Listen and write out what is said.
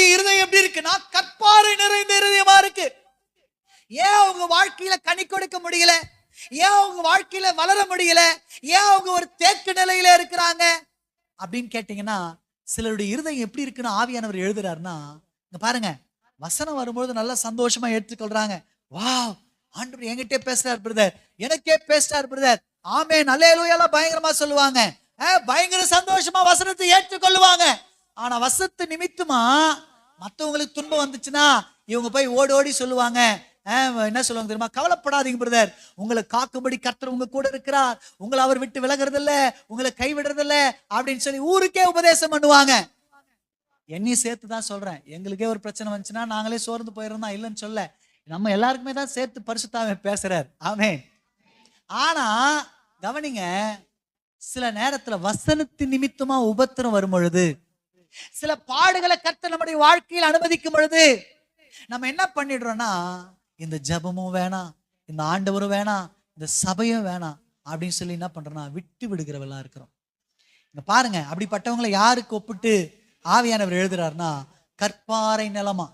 அவங்களுடைய இருதயம் எப்படி இருக்குன்னா கற்பாறை நிறைந்த இருதயமா இருக்கு. ஏன் அவங்க வாழ்க்கையில கனி கொடுக்க முடியல? ஏன் அவங்க வாழ்க்கையில வளர முடியல? ஏன் அவங்க ஒரு தேக்கு நிலையில இருக்கிறாங்க? அப்படின்னு கேட்டீங்கன்னா சிலருடைய இருதயம் எப்படி இருக்குன்னு ஆவியானவர் எழுதுறாருன்னா இங்க பாருங்க வசனம் வரும்பொழுது நல்லா சந்தோஷமா ஏற்றுக்கொள்றாங்க. வாவ்! ஆண்டவர் என்கிட்டே பேசுறார் பிரதர். எனக்கே பேசுறார் பிரதர். ஆமே நல்ல பயங்கரமா சொல்லுவாங்க. பயங்கர சந்தோஷமா வசனத்தை ஏற்றுக்கொள்ளுவாங்க. ஆனா வசத்து நிமித்தமா மற்றவங்களுக்கு துன்பம் வந்துச்சுன்னா இவங்க போய் ஓடி ஓடி சொல்லுவாங்க. என்ன சொல்லுவாங்க தெரியுமா? கவலைப்படாதீங்க பிரதர் உங்களை காக்கும்படி கர்த்தர் உங்க கூட இருக்கிறார். உங்களை அவர் விட்டு விலகிறதில்ல. உங்களை கைவிடுறதில்ல அப்படின்னு சொல்லி ஊருக்கே உபதேசம் பண்ணுவாங்க. என்னையும் சேர்த்து தான் சொல்றேன். எங்களுக்கே ஒரு பிரச்சனை வந்துச்சுன்னா நாங்களே சோர்ந்து போயிருந்தோம் இல்லைன்னு சொல்ல. நம்ம எல்லாருக்குமே தான் சேர்த்து பரிசுத்தாவே பேசுறார். ஆமே ஆனா கவனிங்க சில நேரத்துல வசனத்து நிமித்தமா உபத்திரம் வரும் பொழுது சில பாடுகளை கர்த்தர் நம்முடைய வாழ்க்கையில் அனுமதிக்கும் பொழுது நம்ம என்ன பண்ணிடுறோம்னா இந்த ஜெபமும் வேணாம் இந்த ஆண்டவரும் வேணாம் இந்த சபையும் வேணாம் அப்படின்னு சொல்லி என்ன பண்றோம்னா விட்டு விடுகிறவளா இருக்கிறோம். இங்க பாருங்க அப்படிப்பட்டவங்களை யாருக்கு ஒப்பிட்டு ஆவியானவர் எழுதுறாருன்னா கற்பாறை நிலமா